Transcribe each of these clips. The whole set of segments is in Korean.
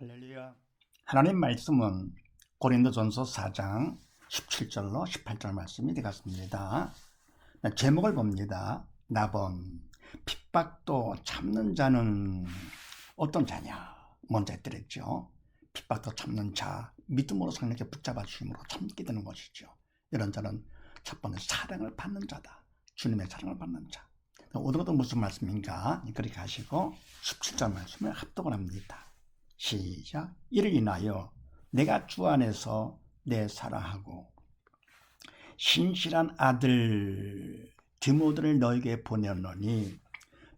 할렐루야. 하나님 말씀은 고린도전서 4장 17절로 18절 말씀이 되겠습니다. 제목을 봅니다. 나번 핍박도 참는 자는 어떤 자냐? 먼저 했더랬죠. 핍박도 참는 자, 믿음으로 성령께 붙잡아 주심으로 참게 되는 것이죠. 이런 자는 첫 번째 사랑을 받는 자다. 주님의 사랑을 받는 자. 오늘도 무슨 말씀인가? 그렇게 하시고 17절 말씀을 합독을 합니다. 시작. 이를 인하여 내가 주 안에서 내 사랑하고 신실한 아들 디모드를 너에게 보내노니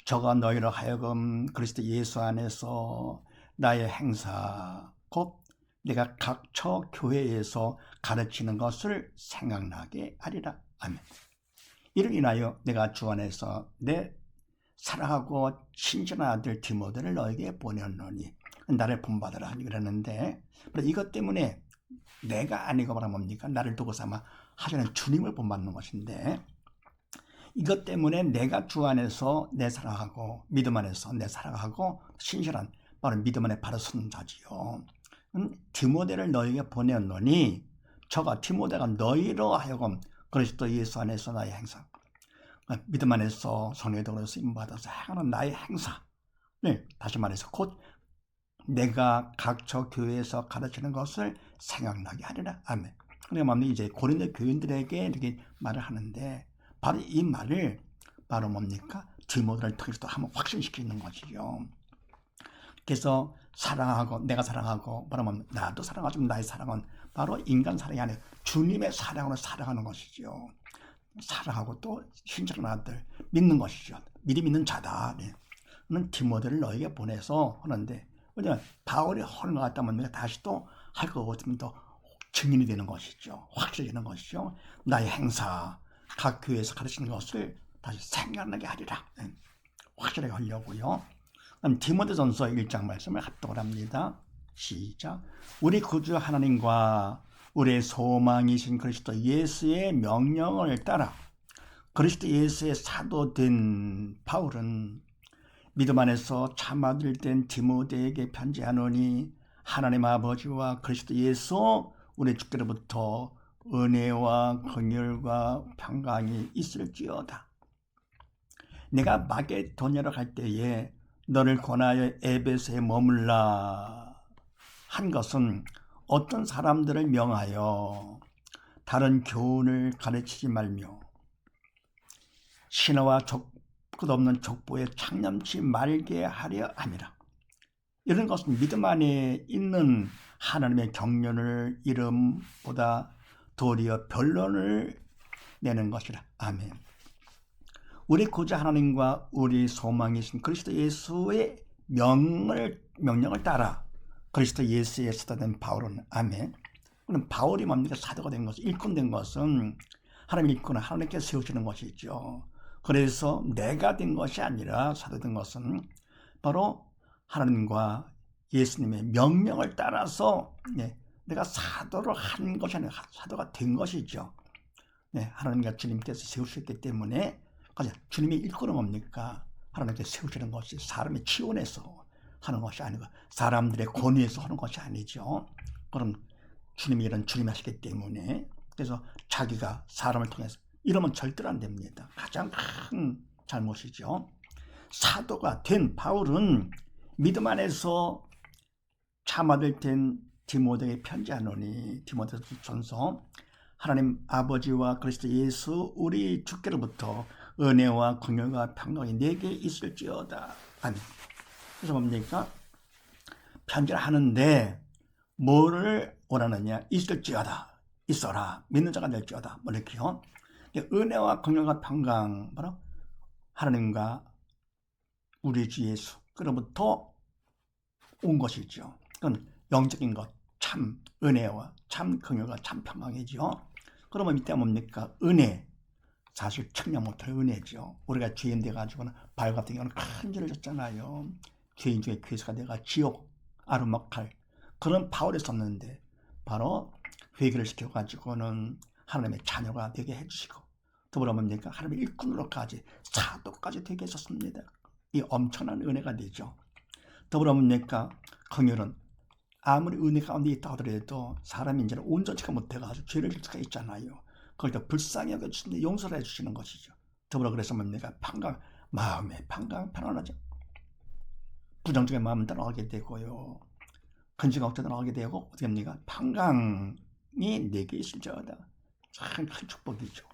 저가 너희로 하여금 그리스도 예수 안에서 나의 행사 곧 내가 각 처 교회에서 가르치는 것을 생각나게 하리라. 아멘. 이를 인하여 내가 주 안에서 내 사랑하고 신실한 아들 디모데를 너에게 보내노니 나를 본받으라 그러는데 이것 때문에 내가 아니고 말하 뭡니까? 나를 두고 삼아 하시는 주님을 본받는 것인데 이것 때문에 내가 주 안에서 내 사랑하고 믿음 안에서 내 사랑하고 신실한 바로 믿음 안에 바로 서는 자지요. 음, 디모데를 너에게 보내노니 저가 디모데가 너희로 하여금 그리스도 예수 안에서 나의 행사 믿음 안에서 성령의 도로 쓰임 받아서 행하는 나의 행사 네, 다시 말해서 곧 내가 각처 교회에서 가르치는 것을 생각나게 하리라. 아멘. 그러니까 뭡니까? 이제 고린도 교인들에게 이렇게 말을 하는데 바로 이 말을 바로 뭡니까? 디모데를 통해서 한번 확신시키는 것이죠. 그래서 사랑하고 내가 사랑하고 바로 뭐 나도 사랑하지만 나의 사랑은 바로 인간 사랑이 아니라 주님의 사랑으로 사랑하는 것이죠. 사랑하고 또 신실한 아들 믿는 것이죠. 믿음 있는 자다. 네. 는 디모데를 너에게 보내서 하는데 왜냐면 바울이 하는 것 같다면 내가 다시 또 할 것 같으면 또 증인이 되는 것이죠. 확실해지는 것이죠. 나의 행사, 각 교회에서 가르치는 것을 다시 생각나게 하리라. 네. 확실하게 하려고요. 그럼 디모데전서 1장 말씀을 합독을 합니다. 시작. 우리 구주 하나님과 우리의 소망이신 그리스도 예수의 명령을 따라 그리스도 예수의 사도된 바울은 믿음 안에서 참 아들 된 디모데에게 편지하노니 하나님 아버지와 그리스도 예수 우리 주께로부터 은혜와 긍휼과 평강이 있을지어다. 내가 마게도냐로 갈 때에 너를 권하여 에베소에 머물라 한 것은 어떤 사람들을 명하여 다른 교훈을 가르치지 말며 신화와 적 끝없는 족보에 창념치 말게 하려 함이라. 이런 것은 믿음 안에 있는 하나님의 경륜을 이름보다 도리어 변론을 내는 것이라. 아멘. 우리 구주 하나님과 우리 소망이신 그리스도 예수의 명을, 명령을 따라 그리스도 예수의 사도된 바울은 아멘. 그럼 바울이 뭡니까? 사도가 된 것은 일꾼 된 것은 하나님 일꾼은 하나님께 세우시는 것이죠. 그래서 내가 된 것이 아니라 사도된 것은 바로 하나님과 예수님의 명령을 따라서 네, 내가 사도를 한 것이 아니라 사도가 된 것이죠. 네, 하나님과 주님께서 세우셨기 때문에 주님의 일꾼은 뭡니까? 하나님께 세우시는 것이 사람이 치원해서 하는 것이 아니고 사람들의 권위에서 하는 것이 아니죠. 그럼 주님이 이런 주님 하시기 때문에 그래서 자기가 사람을 통해서 이러면 절대로 안 됩니다. 가장 큰 잘못이죠. 사도가 된 바울은 믿음 안에서 참아들 된 디모데에 편지하노니 디모데 전서 하나님 아버지와 그리스도 예수 우리 주께로부터 은혜와 긍휼과 평강이 내게 있을지어다. 아멘. 그래서 뭡니까? 편지를 하는데 뭐를 원하느냐? 있을지어다. 있어라. 믿는 자가 될지어다. 뭐 이렇게요. 은혜와 긍휼과 평강 바로 하나님과 우리 주 예수 그로부터 온 것이죠. 그건 영적인 것, 참 은혜와 참 긍휼과 참 평강이죠. 그러면 이때 뭡니까? 은혜. 사실 청량 못할 은혜죠. 우리가 죄인 돼가지고는 바울 같은 경우는 큰 죄를 졌잖아요. 죄인 중에 괴수가 돼가 지옥, 아르막할 그런 바울이 썼는데 바로 회개를 시켜가지고는 하나님의 자녀가 되게 해주시고 더불어 뭡니까? 하나님의 일꾼으로까지 사도까지 되게 해줬습니다. 이 엄청난 은혜가 되죠. 더불어 뭡니까? 긍휼은 아무리 은혜 가운데 있다 하더라도 사람이 이제는 온전치가 못해가지고 죄를 질 수가 있잖아요. 그걸 또 불쌍히 여겨주시는데 용서를 해주시는 것이죠. 더불어 그래서 뭡니까? 판강, 마음에 판강 편안하죠. 부정적인 마음을 떠나게 되고요. 근심 걱정 떠나게 되고 어떻게 합니까? 판강이 내게 있을지어다. 참 큰 축복이죠.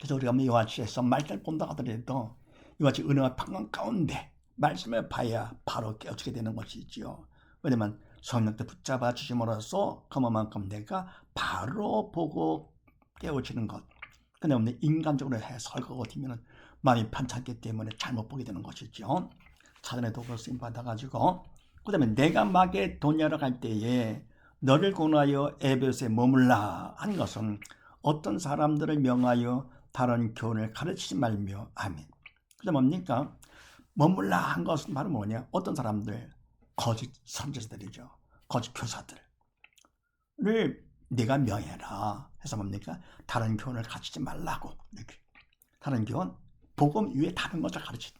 그래서 우리가 뭐 해서 말씀을 본다 하더라도 이와 같이 은혜와 평강 가운데 말씀을 봐야 바로 깨어지게 되는 것이지요. 왜냐면 성령때 붙잡아 주심으로써 그만큼 내가 바로 보고 깨어지는 것. 근데 오늘 인간적으로 해석할 것같으면 마음이 편찮기 때문에 잘못 보게 되는 것이죠. 사전의 도구를 쓰임 받아가지고 그 다음에 내가 돈야러 갈 때에 너를 권하여 에베소에 머물라 한 것은 어떤 사람들을 명하여 다른 교훈을 가르치지 말며 아멘. 그게 뭡니까? 머물라 한 것은 바로 뭐냐? 어떤 사람들 거짓 선지자들이죠. 거짓 교사들을 네가 명해라 해서 뭡니까? 다른 교훈을 가르치지 말라고 이렇게 다른 교훈 복음 위에 다른 것을 가르치.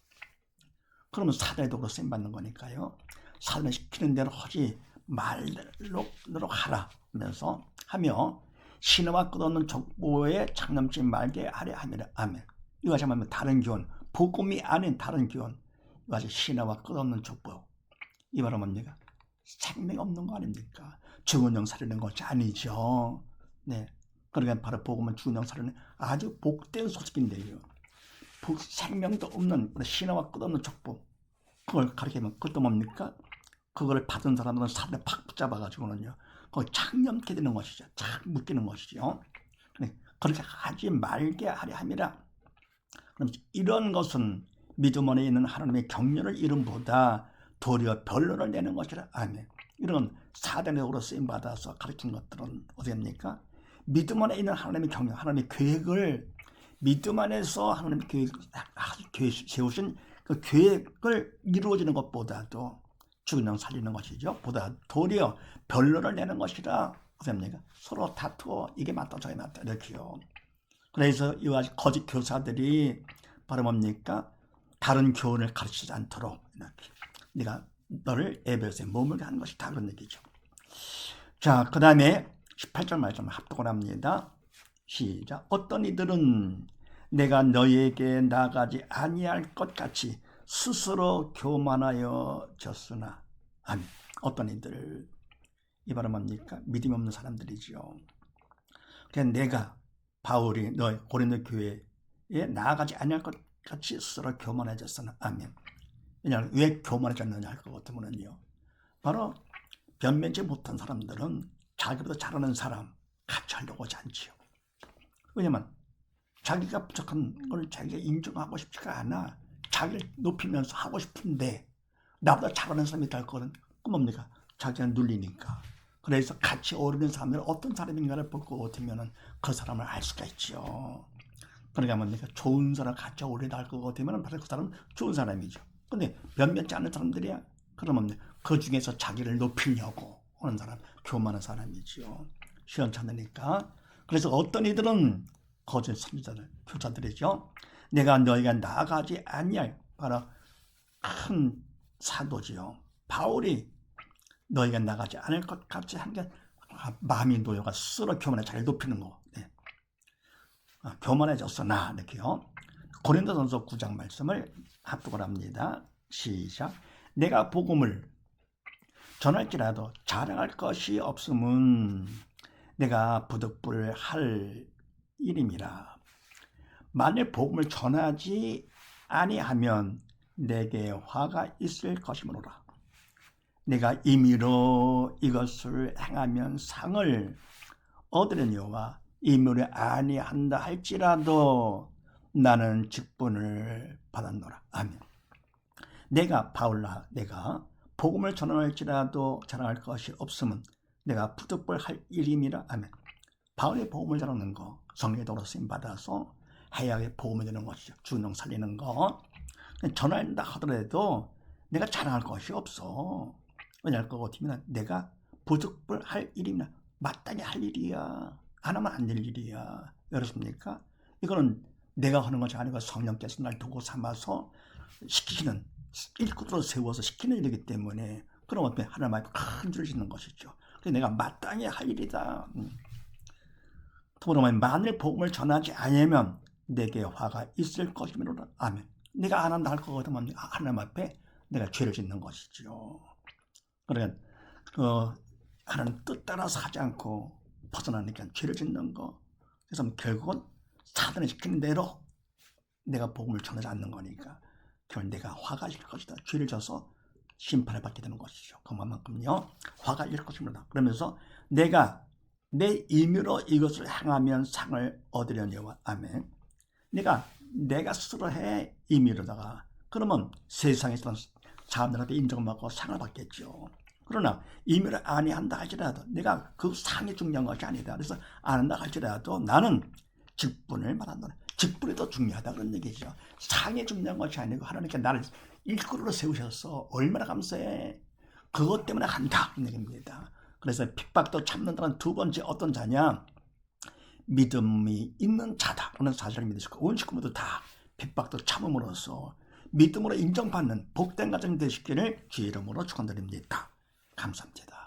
그러면 사단의 도구로 쓰임 받는 거니까요. 사단을 시키는 대로 하지 말로 하라 하면서 하며 신화와 끝없는 족보에 장남치 말게 하려 함이라 아멘. 이것이 말하면 다른 교훈, 복음이 아닌 다른 교훈, 이것이 신화와 끝없는 족보. 이 말은 뭡니까? 생명 없는 거 아닙니까? 죽은 영 살리는 것이 아니죠. 네. 그러니까 바로 복음은 죽은 영 살리는 아주 복된 소식인데요. 복, 생명도 없는 신화와 끝없는 족보. 그걸 가르치면 그것도 뭡니까? 그걸 받은 사람들은 사람을 팍 붙잡아가지고는요. 거기 창념케 되는 것이죠. 착 묶이는 것이죠. 그렇게 하지 말게 하려 함이라. 그럼 이런 것은 믿음 안에 있는 하나님의 격려를 이름보다 도리어 변론을 내는 것이라. 아멘. 이런 사단으로 쓰임 받아서 가르친 것들은 어디입니까? 믿음 안에 있는 하나님의 격려, 하나님의 계획을 믿음 안에서 하나님의 계획 세우신 그 계획을 이루어지는 것보다도 영 살리는 것이죠. 보다 도리어 변론을 내는 것이라 어떻습니까? 서로 다투어 이게 맞다 저게 맞다 이렇게요. 그래서 이와 거짓 교사들이 바로 뭡니까? 다른 교훈을 가르치지 않도록 이렇게 네가 너를 에베소에 머물게 하는 것이 다 그런 얘기죠. 자, 그 다음에 18절 말씀 합독을 합니다. 시작. 어떤 이들은 내가 너에게 나가지 아니할 것 같이 스스로 교만하여 졌으나 아니 어떤 이들 이 말은 뭡니까? 믿음 없는 사람들이죠. 그냥 내가 바울이 너 고린도 교회에 나아가지 아니할 것 같이 스스로 교만해졌으나 아멘. 왜냐하면 왜 교만해졌느냐 할 것 같으면요. 바로 변면치 못한 사람들은 자기보다 잘하는 사람 같이 하려고 하지 않지요. 왜냐면 자기가 부족한 걸 자기가 인정하고 싶지가 않아. 자기를 높이면서 하고 싶은데 나보다 잘하는 사람이 될 거는 그 뭡니까? 자기가 눌리니까. 그래서 같이 어울리는 사람은 어떤 사람인가를 보고 같으면 그 사람을 알 수가 있죠. 그러니까 뭡니까? 좋은 사람 같이 어울리다 할것 같으면 바로 그 사람은 좋은 사람이죠. 근데 몇몇지 않은 사람들이야. 그러면 그 중에서 자기를 높이려고 하는 사람, 교만한 사람이죠. 시원찮으니까. 그래서 어떤 이들은 거짓 선지자들, 교사들이죠. 내가 너희가 나가지 아니할 바로 큰 사도지요. 바울이 너희가 나가지 않을 것 같이 한게 마음이 놓여가 스스로 교만에 잘 높이는 거. 네. 아, 교만해졌어 나 이렇게요. 고린도전서 9장 말씀을 합독을 합니다. 시작. 내가 복음을 전할지라도 자랑할 것이 없음은 내가 부득불 할 일임이라. 만일 복음을 전하지 아니하면 내게 화가 있을 것이므로라. 내가 임의로 이것을 행하면 상을 얻으려니와 임의로 아니한다 할지라도 나는 직분을 받았노라. 아멘. 내가 바울라 내가 복음을 전할지라도 전할 것이 없으면 내가 부득불할 일임이라. 아멘. 바울의 복음을 전하는 거 성령의 도로 쓰임 받아서 해야의 복음이 되는 것이죠. 주능 살리는 거. 전화한다 하더라도 내가 자랑할 것이 없어. 왜냐할 것 같으면 내가 부득불할 일이나 마땅히 할 일이야. 안 하면 안 될 일이야. 그렇습니까? 이거는 내가 하는 것이 아니고 성령께서 날 두고 삼아서 시키시는 일꾼으로 세워서 시키는 일이기 때문에 그럼 어때? 하나님 앞에 큰 줄을 짓는 것이죠. 그래서 내가 마땅히 할 일이다. 음. 또 그러면 만일 복음을 전하지 않으면 내게 화가 있을 것이므로 아멘. 내가 안 한다 할 거거든 요 하나님 앞에 내가 죄를 짓는 것이죠. 그러니까 그 하나님 뜻 따라서 하지 않고 벗어나니까 죄를 짓는 거. 그래서 결국은 사단이 시키는 대로 내가 복음을 전하지 않는 거니까 결국 내가 화가 있을 것이다. 죄를 져서 심판을 받게 되는 것이죠. 그만큼요 화가 있을 것입니다. 그러면서 내가 내 임의로 이것을 행하면 상을 얻으려니와 아멘. 내가 내가 스스로 해 임의로다가 그러면 세상에서 사람들한테 인정받고 상을 받겠죠. 그러나 임의로 아니한다 할지라도 내가 그 상이 중요한 것이 아니다. 그래서 안 한다 할지라도 나는 직분을 말한다. 직분이 더 중요하다 그런 얘기죠. 상이 중요한 것이 아니고 하나님께 나를 일꾼으로 세우셔서 얼마나 감사해. 그것 때문에 한다 그런 얘기입니다. 그래서 핍박도 참는다는 두 번째 어떤 자냐? 믿음이 있는 자다. 그런 사실을 믿으시고 온 식구모두 다 핍박도 참음으로써 믿음으로 인정받는 복된 가정 되시기를 주의 이름으로 축원드립니다. 감사합니다.